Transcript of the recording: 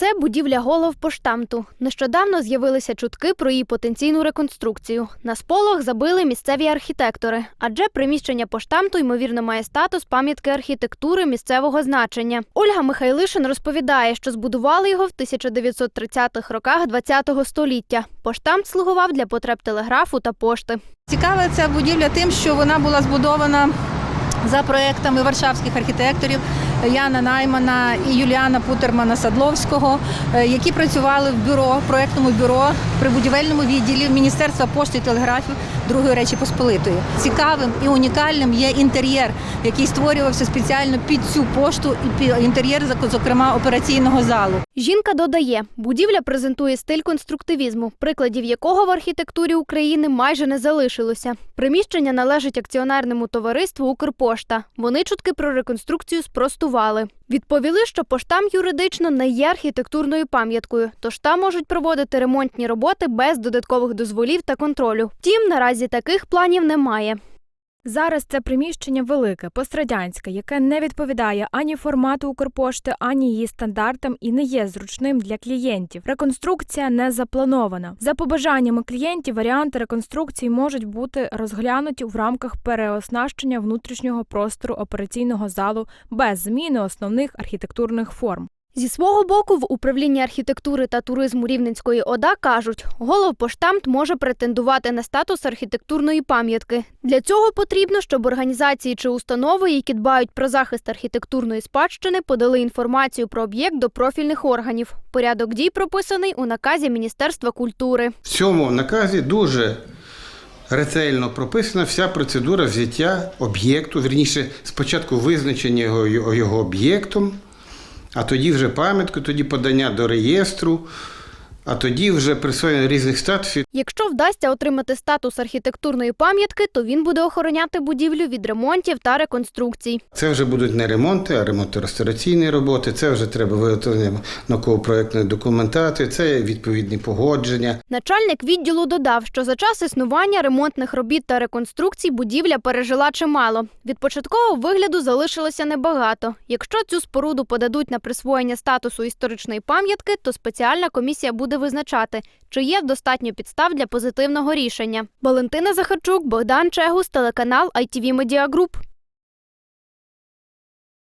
це будівля головпоштамту. Нещодавно з'явилися чутки про її потенційну реконструкцію. На сполох забили місцеві архітектори, адже приміщення поштамту ймовірно має статус пам'ятки архітектури місцевого значення. Ольга Михайлишин розповідає, що збудували його в 1930-х роках ХХ століття. Поштамт слугував для потреб телеграфу та пошти. Цікава ця будівля тим, що вона була збудована за проектами варшавських архітекторів Яна Наймана і Юліана Путермана Садловського, е, які працювали в бюро, проектному бюро при будівельному відділі Міністерства пошти і телеграфів Другої Речі Посполитої. Цікавим і унікальним є інтер'єр, який створювався спеціально під цю пошту і інтер'єр, зокрема, операційного залу. Жінка додає, будівля презентує стиль конструктивізму, прикладів якого в архітектурі України майже не залишилося. Приміщення належить акціонерному товариству Укрпошта. Вони чутки про реконструкцію спростували. Відповіли, що поштам юридично не є архітектурною пам'яткою, тож там можуть проводити ремонтні роботи без додаткових дозволів та контролю. Втім, наразі таких планів немає. Зараз це приміщення велике, пострадянське, яке не відповідає ані формату Укрпошти, ані її стандартам і не є зручним для клієнтів. Реконструкція не запланована. За побажаннями клієнтів, варіанти реконструкції можуть бути розглянуті в рамках переоснащення внутрішнього простору операційного залу без зміни основних архітектурних форм. Зі свого боку, в управлінні архітектури та туризму Рівненської ОДА кажуть, головпоштамт може претендувати на статус архітектурної пам'ятки. Для цього потрібно, щоб організації чи установи, які дбають про захист архітектурної спадщини, подали інформацію про об'єкт до профільних органів. Порядок дій прописаний у наказі Міністерства культури. В цьому наказі дуже ретельно прописана вся процедура взяття об'єкту, вірніше, спочатку визначення його, його об'єктом, а тоді вже пам'ятку, тоді подання до реєстру, а тоді вже присвоєння різних статусів. Якщо вдасться отримати статус архітектурної пам'ятки, то він буде охороняти будівлю від ремонтів та реконструкцій. Це вже будуть не ремонти, а ремонтно-реставраційні роботи. Це вже треба виготовлення науково-проектної документації, це відповідні погодження. Начальник відділу додав, що за час існування ремонтних робіт та реконструкцій будівля пережила чимало. Від початкового вигляду залишилося небагато. Якщо цю споруду подадуть на присвоєння статусу історичної пам'ятки, то спеціальна комісія буде визначати, чи є достатньо підстав для позитивного рішення. Валентина Захарчук, Богдан Чегус, телеканал ITV Media Group.